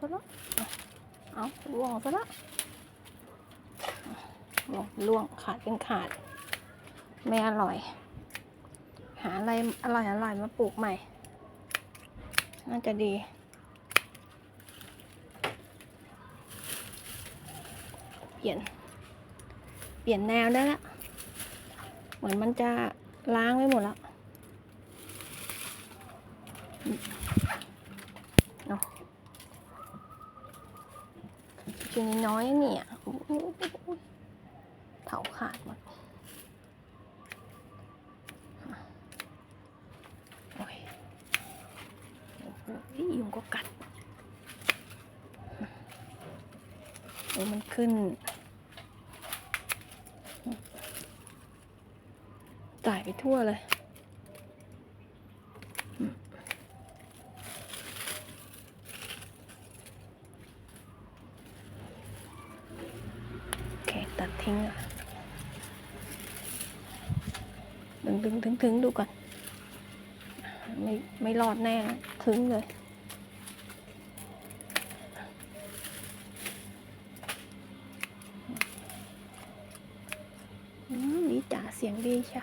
ซะแล้วเอาล่วงซะล้วล่วงล่วงขาดเป็นขาด ไม่อร่อย หาอะไรอร่อยอร่อยมาปลูกใหม่ น่าจะดี เปลี่ยน เปลี่ยนแนวได้ละ เหมือนมันจะล้างไว้หมดแล้วเอา นน้อยๆเนี่ยเถาขาดหมดโอ้ยยุงก็กัดโอ้มันขึ้นจ่ายไปทั่วเลยอืมโอเค ตัดทิ้งอะดึงดึงถึงถึงดูก่อน ไม่ไม่รอดแน่ถึงเลยอืมนี่จ๋าเสียงดีใช่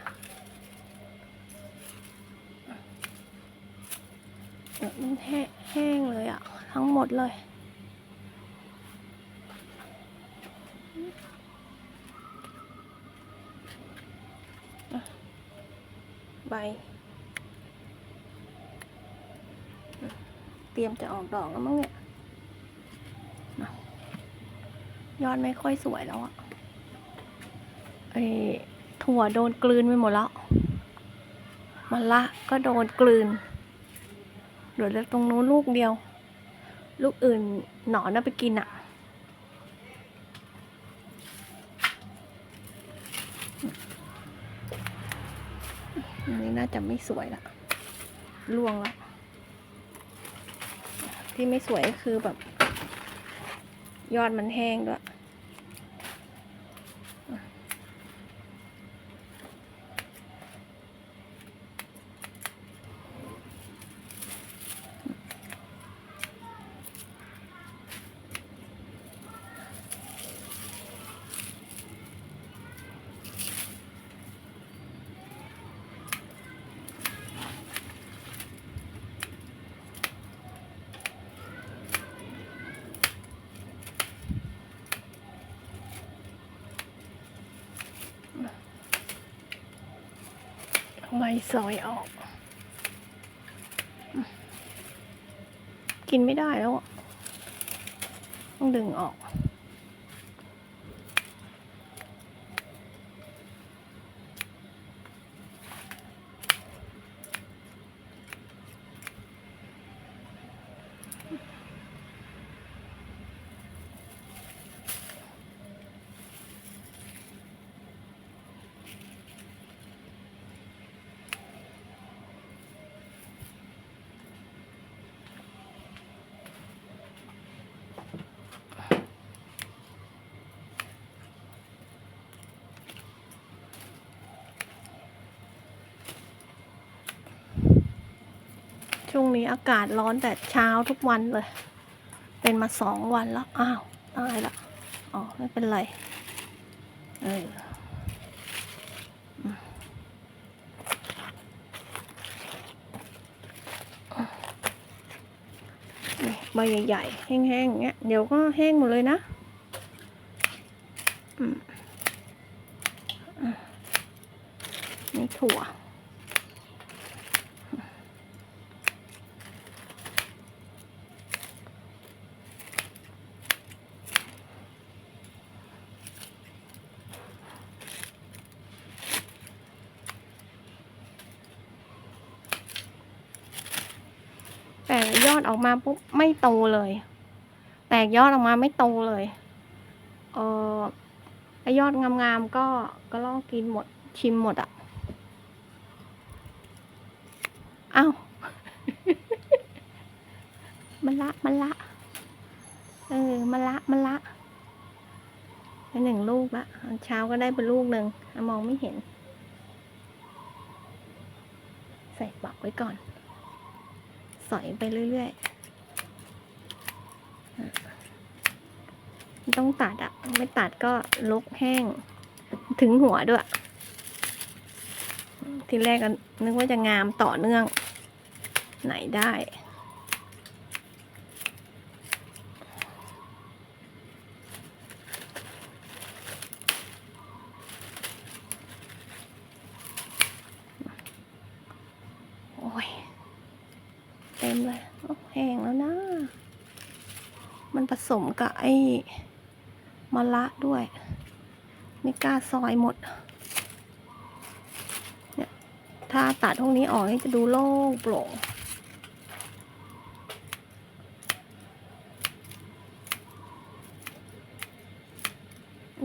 เดี๋ยวมันแห้งเลยอะ ทั้งหมดเลย อะใบอะเตรียมจะ ออกดอกแล้วมั้งเนี่ยยอดไม่ค่อยสวยแล้วอะไอ้ถั่วโดนกลืนไปหมดแล้วมะละก็โดนกลืนเหลือแต่ตรงนู้นลูกเดียว ลูกอื่นหนอนน่ะไปกินอะอันนี้น่าจะไม่สวยละล่วงละ ที่ไม่สวยก็คือแบบ ยอดมันแห้งด้วย ซอยออก กินไม่ได้แล้วอะต้องดึงออก ช่วงนี้อากาศร้อนแต่เช้าทุกวันเลย เป็นมาสองวันแล้ว อ้าว ตายละอ๋อ ไม่เป็นไร เอออืมนี่ใบใหญ่ๆ แห้งๆอย่างเงี้ย เดี๋ยวก็แห้งหมดเลยนะอืมอืมนี่ถั่ว แต่ย ออกมาปุ๊บไม่โตเลย แตกยอดออกมาไม่โตเลย เออไอยอดงามๆก็ก็ลองกินหมดชิมหมดอะ่ะอ้าวมันละมันละ เออมันละมันละไปหนึ่งลูกละเช้าก็ได้ไปลูกหนึ่งมองไม่เห็น ใส่ปากไว้ก่อน สอยไปเรื่อยๆ มัน ต้องตัดอะไม่ตัดก็ลกแห้ง ถึงหัวด้วย ทีแรกก็นึกว่าจะงามต่อเนื่อง ไหนได้โอ้ยเต็มเลยโอ้แห้งแล้วนะ มันผสมกับไอ้ มะละด้วย ไม่กล้าซอยหมด เนี่ย ถ้าตัดพวกนี้ออกจะดูโล่งโปร่ง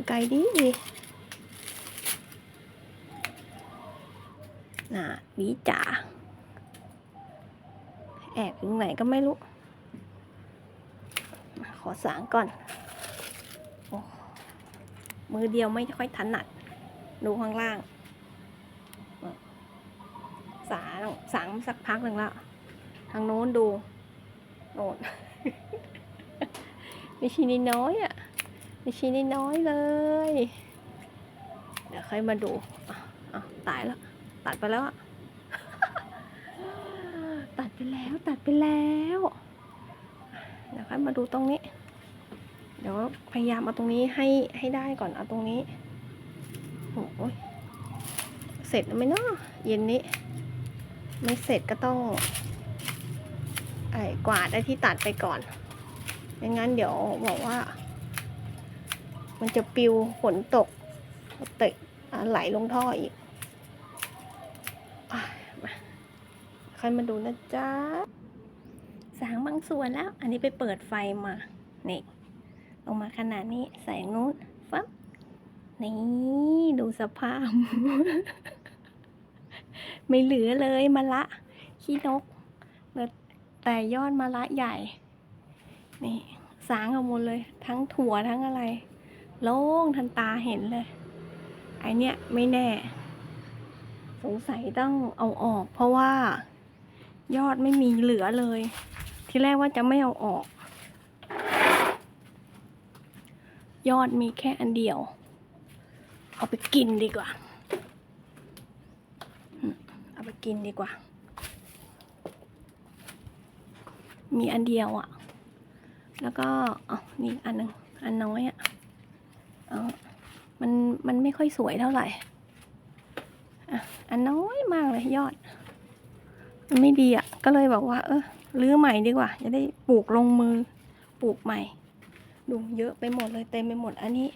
ไกลดีดีน่ะวีจ๋าแอบอยู่ไหนก็ไม่รู้ ขอสางก่อน มือเดียวไม่ค่อยถนัด ดูข้างล่าง สางสางสักพักหนึ่งแล้วทางโน้นดูโน่นไม่ชีนิดน้อยอะไม่ชีนิดน้อยเลย เดี๋ยวค่อยมาดูอะอะตายแล้ว ตัดไปแล้วอะตัดไปแล้วตัดไปแล้วเดี๋ยวค่อยมาดูตรงนี้ เดี๋ยวพยายามเอาตรงนี้ให้ให้ได้ก่อนเอาตรงนี้โอ้ยเสร็จแล้วไหมเนาะเย็นนี้ ไม่เสร็จก็ต้องไอ้กวาดไอ้ที่ตัดไปก่อนไม่งั้นเดี๋ยวบอกว่า มันจะปิวฝนตกเตะไหลลงท่ออีกอค่อยมาดูนะจ๊ะสางบางส่วนแล้ว อันนี้ไปเปิดไฟมานี่ ลงมาขนาดนี้แสงนู้นฟับนี่ดูสภาพ ไม่เหลือเลยมะละขี้นกเลือแต่ยอดมะละใหญ่ นี่ สางเอาหมดเลย ทั้งถั่วทั้งอะไร โล่งทันตาเห็นเลย ไอเนี้ยไม่แน่ สงสัยต้องเอาออก เพราะว่า ยอดไม่มีเหลือเลย ที่แรกว่าจะไม่เอาออก ยอดมีแค่อันเดียว เอาไปกินดีกว่า เอาไปกินดีกว่า มีอันเดียวอะ่ะ แล้วก็อ๋อนี่อันหนึ่งอันน้อยอะ่ะเออมัน มันไม่ค่อยสวยเท่าไหร่อะอันน้อยมากเลยยอด มันไม่ดีอะ่ะ ก็เลยบอกว่า เออรื้อใหม่ดีกว่า จะได้ปลูกลงมือ ปลูกใหม่ ดูเยอะไปหมดเลยเต็มไปหมดอันนี้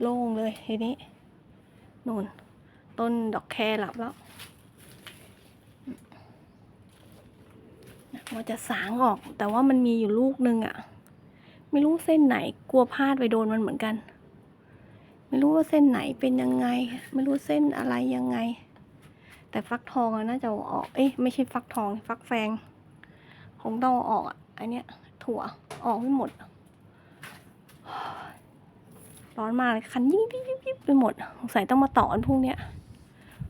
โล่งเลยทีนี้นู่นต้นดอกแครหลับแล้วว่าจะสางออก แต่ว่ามันมีอยู่ลูกหนึ่งอะ่ะ ไม่รู้เส้นไหนกลัวพลาดไปโดนมันเหมือนกัน ไม่รู้ว่าเส้นไหนเป็นยังไง ไม่รู้เส้นอะไรยังไง แต่ฟักทองน่าจะออก เอ๊ะไม่ใช่ฟักทอง ฟักแฟงคงต้องเอาออกอะอันเนี้ยถั่วออกไม่หมด ร้อนมากเลยคันยิบยิบยิบยิบไปหมดสงสัยต้องมาต่ออันพวกเนี้ย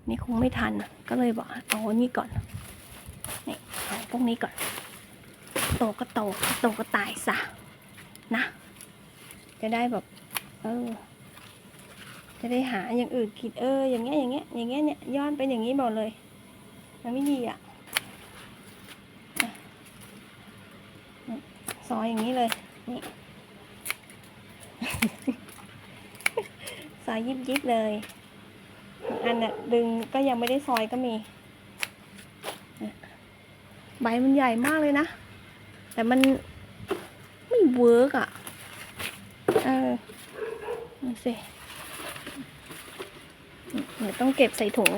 นี่คงไม่ทันก็เลยบอกเอาอันนี้ก่อนนี่เอาพวกนี้ก่อน โตก็โตโตก็ตายซะนะ จะได้แบบ เออ จะได้หาอย่างอื่นกินเออ อย่างเงี้ยอย่างเงี้ยอย่างเงี้ยเนี่ยย้อนเป็นอย่างนี้หมดเลย มันไม่ดีอะซอยอย่างนี้เลยนี่ ซอยยิบยิบเลยอันน่ะดึงก็ยังไม่ได้ซอยก็มี ใบมันใหญ่มากเลยนะ แต่มันไม่เวิร์กอะ เออนี่สิเดี๋ยวต้องเก็บใส่ถุง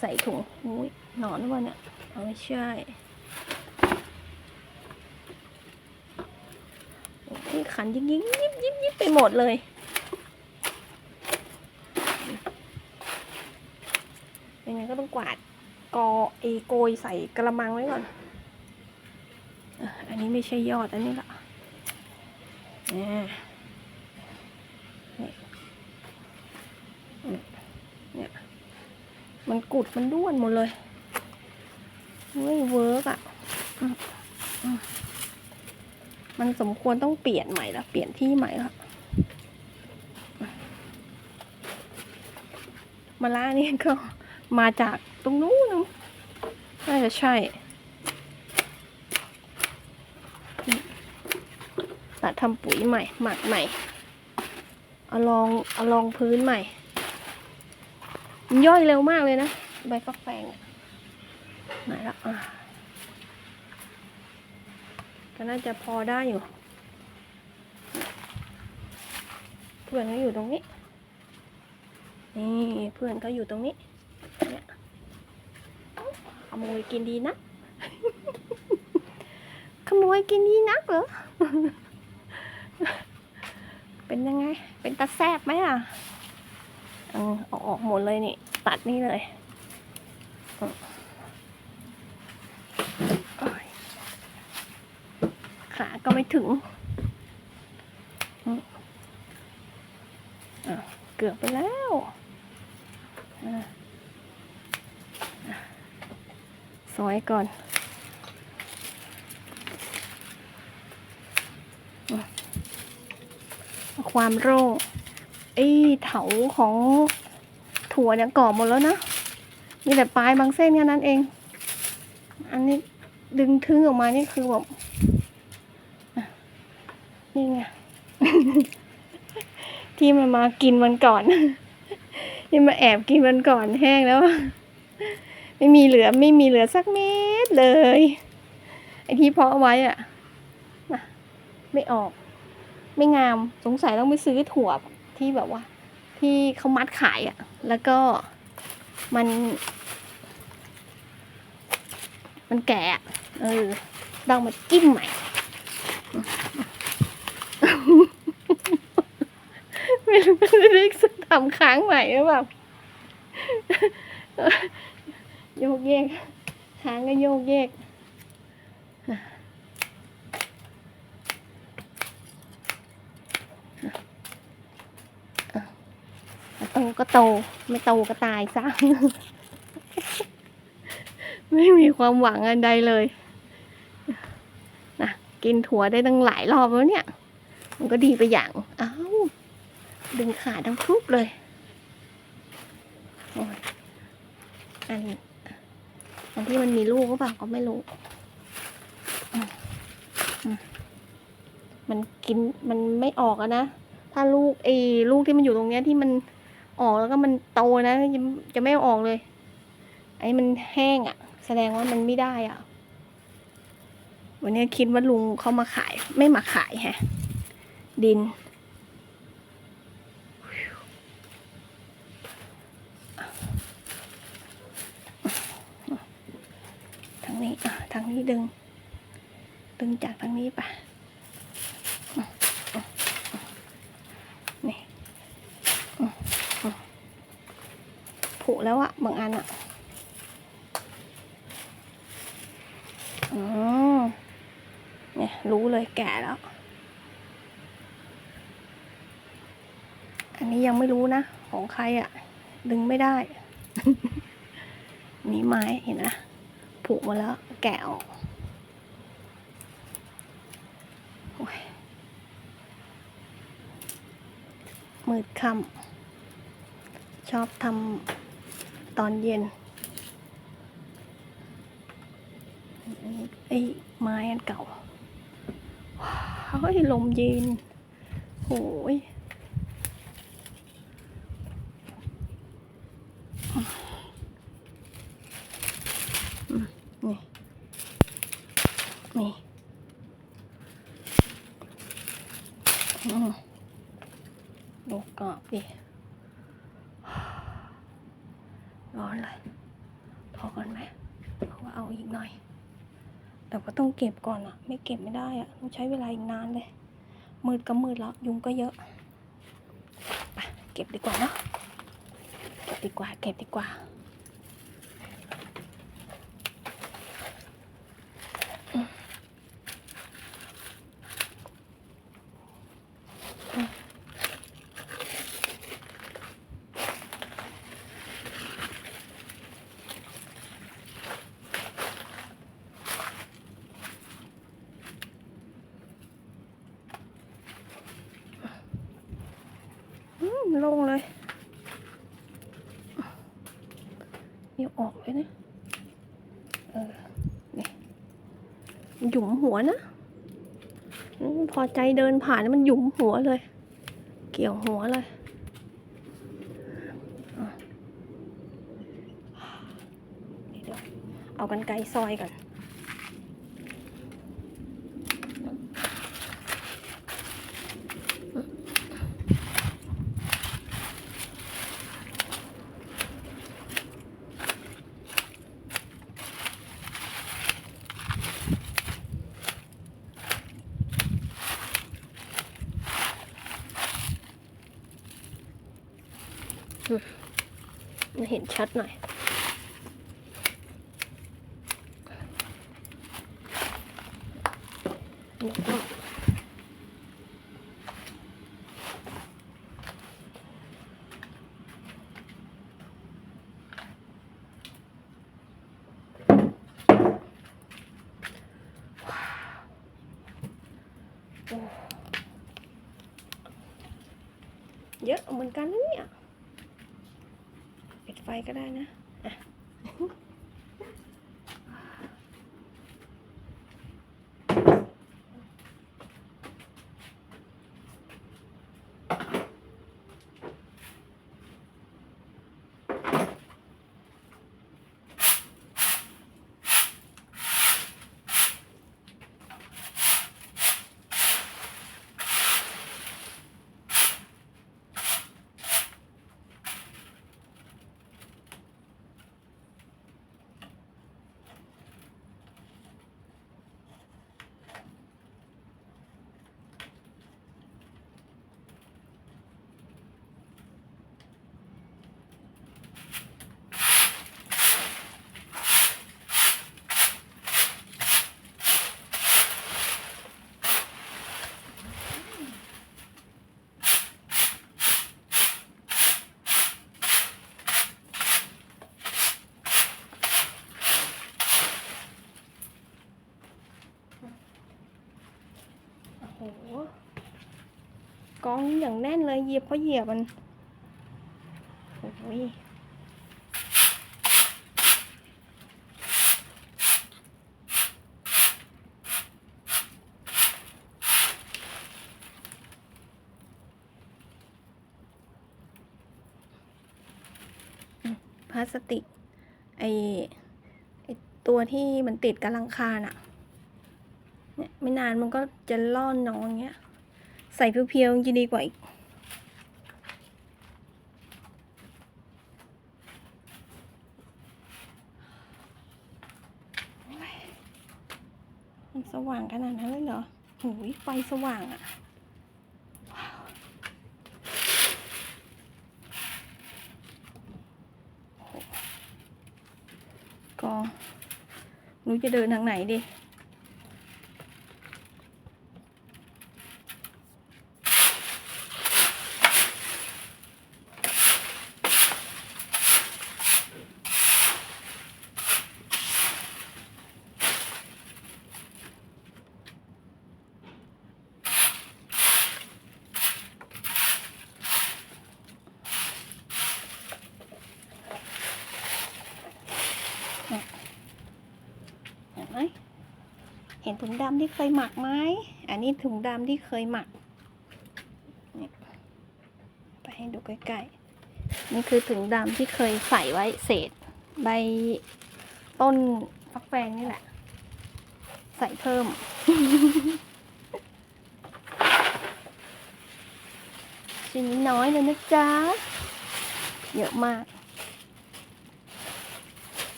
ใส่ถุงอุ้ยหนอนหรือเนี่ยเอาไม่ใช่ที่ขันยิบยิบยิบยิบยิบไปหมดเลย ยังไงก็ต้องกวาดกอเอโกยใส่กระมังไว้ก่อน อันนี้ไม่ใช่ยอด อันนี้ละเนี่ยเนี่ย มันกุดมันด้วนหมดเลยไม่เวิร์กอะ มันสมควรต้องเปลี่ยนใหม่ละ เปลี่ยนที่ใหม่ละมาล่านี่ก็ มาจากตรงนู้นนะน่าจะใช่ ตัดทำปุ๋ยใหม่ หมักใหม่ เอาลองเอาลองพื้นใหม่ ย่อยเร็วมากเลยนะ ใบฟักแฟงไหนละอะก็น่าจะพอได้อยู่เพื่อนเขาอยู่ตรงนี้ นี่เพื่อนเขาอยู่ตรงนี้ ขโมยกินดีนะ ขโมยกินดีนักเหรอ เป็นยังไง เป็นตาแซบไหมอะเออเอาออกหมดเลยนี่ ตัดนี่เลยขาก็ไม่ถึง เกือบไปแล้วอะอะ ซอยก่อนอความโร่ไอ้เถาของถั่วเนี่ยก่อหมดแล้วนะ มีแต่ปลายบางเส้นแค่นั้นเอง อันนี้ดึงทึ่งออกมานี่คือแบบนี่ไง ที่มันมากินมันก่อน ที่มาแอบกินมันก่อนแห้งแล้ว ไม่มีเหลือไม่มีเหลือสักเม็ดเลย ไอที่เพาะไว้อะนะไม่ออก ไม่งามสงสัยต้องไปซื้อถั่วที่แบบว่า ที่เขามัดขายอะแล้วก็มัน มันแก่อะเออต้องมาจิ้มใหม่ไม่รู้จะได้ทำค้างใหม่หรือเปล่า โยกเยกค้างก็โยกเยกโตก็โต ไม่โตก็ตายซะ ไม่มีความหวังอันใดเลยนะกินถั่วได้ตั้งหลายรอบแล้วเนี่ย มันก็ดีไปอย่าง อ้าว ดึงขาทั้งครุบเลยโอ้ยอั อันที่มันมีลูกก็เปล่าก็ไม่รู้มันกินมันไม่ออกอะนะ ถ้าลูกไอ้ลูกที่มันอยู่ตรงเนี้ยที่มันออกแล้วก็มันโตนะจะจะไม่ออกเลย ไอ้มันแห้งอะแสดงว่ามันไม่ได้อะวันนี้คิดว่าลุงเขามาขายไม่มาขายแฮะ ดิน ทางนี้อะทางนี้ดึง ดึงจากทางนี้ไปอืมอืมอืมนี่ผุแล้วอะบางอันอะอืมเนี่ยรู้เลยแก่แล้ว อันนี้ยังไม่รู้นะ ของใครอะดึงไม่ได้ นี่ไม้เห็นนะ ผุมาแล้วแกะออกมืดค่ำชอบทำตอนเย็นไอ้ไม้อันเก่าเฮ้ยลมเย็นโอ้ยนี่ นี่อืม ดูกรอบดิร้อนเลยพอก่อนไหมเพราะว่าเอาอีกหน่อย แต่ว่าต้องเก็บก่อนอะไม่เก็บไม่ได้อะต้องใช้เวลาอีกนานเลย มืดก็มืดแล้ว ยุงก็เยอะไปเก็บดีกว่าเนาะเก็บดีกว่า เก็บดีกว่า ล่งเลยดี๋ยวออกเลยนะเออนี่หยุมหัวนะ พอใจเดินผ่านมันหยุมหัวเลย เกี่ยวหัวเลยเดี๋ยวเอากันไกรซอยก่อน มาเห็นชัดหน่อย นี่ก็โอ้เยอะเหมือนกันนะเนี่ย ปิดไฟ ก็ได้นะอะโอ้โห กองอย่างแน่นเลยเหยียบเพราเหยียบมันโอ้ยพลาสติกไอไอตัวที่มันติดกับลังคาน่ะเนี่ยไม่นานมันก็จะล่อนน้องอย่างเงี้ย ใส่เพียวๆยังจะดีกว่าอีกมันสว่างขนาดนั้นเลยเหรอโหยไฟสว่างอะว้าวโอ้โหก็รู้จะเดินทางไหนดี เห็นไหม เห็นถุงดำที่เคยหมักไหมอันนี้ถุงดำที่เคยหมักไปให้ดูใกล้ๆ นี่คือถุงดำที่เคยใส่ไว้เศษ ใบต้นฟักแฟงนี่แหละ ใส่เพิ่ม ชิ้นน้อยเลยนะจ๊ะ เยอะมาก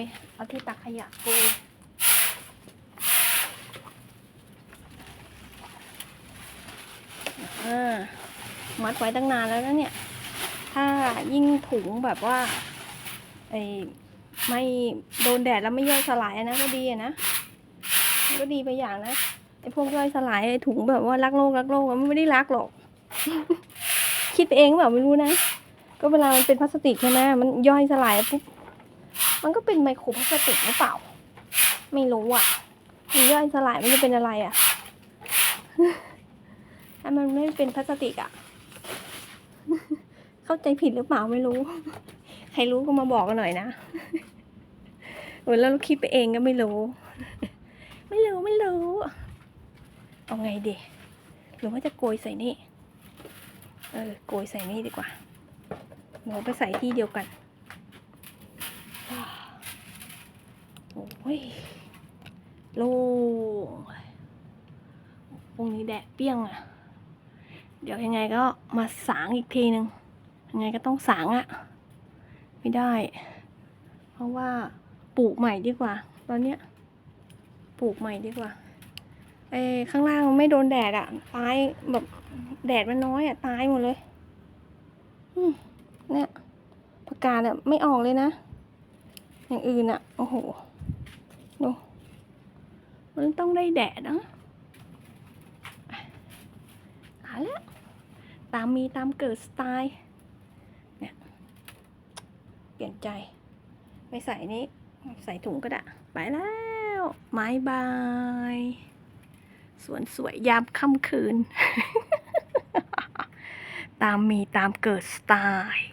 ย เอาที่ตักขยะโกยมัดไว้ตั้งนานแล้วนะเนี่ย ถ้ายิ่งถุงแบบว่าไอ้ไม่โดนแดดแล้วไม่ย่อยสลายนะก็ดีนะก็ดีไปอย่างนะไอ้พวกย่อยสลายไอ้ถุงแบบว่ารักโลกรักโลกมันไม่ได้รักหรอก คิดไปเองแบบไม่รู้นะ ก็เวลามันเป็นพลาสติกใช่ไหมมันย่อยสลายปุ๊บ มันก็เป็นไมโครพลาสติกหรือเปล่า ไม่รู้อะมันย่อยสลายมันจะเป็นอะไรอะถ้ามันไม่เป็นพลาสติกอะ เข้าใจผิดหรือเปล่าไม่รู้ ใครรู้ก็มาบอกกันหน่อยนะเออแล้วเราคิดไปเองก็ไม่รู้ ไม่รู้ไม่รู้ เอาไงดีหรือว่าจะโกยใส่นี่ เออ โกยใส่นี่ดีกว่าหนูไปใส่ที่เดียวกัน โอ้ยโล่พรุ่งนี้แดดเปรี้ยงอะ่ะ เดี๋ยวยังไงก็มาสางอีกทีหนึ่งยังไงก็ต้องสางอะ่ะ ไม่ได้ เพราะว่าปลูกใหม่ดีกว่า ตอนเนี้ยปลูกใหม่ดีกว่าเอ้ข้างล่างมันไม่โดนแดดอะ่ะ ตายแบบแดดมันน้อยอะ่ะ ตายหมดเลยเนี่ยประกาศอะไม่ออกเลยนะ อย่างอื่นอะโอ้โห ดู มันต้องได้แดดนะเอาละตามมีตามเกิดสไตล์ เนี่ย เปลี่ยนใจ ไม่ใส่นี้ ใส่ถุงก็ได้ ไปแล้วไม้บาย สวนสวยยามค่ำคืน ตามมีตามเกิดสไตล์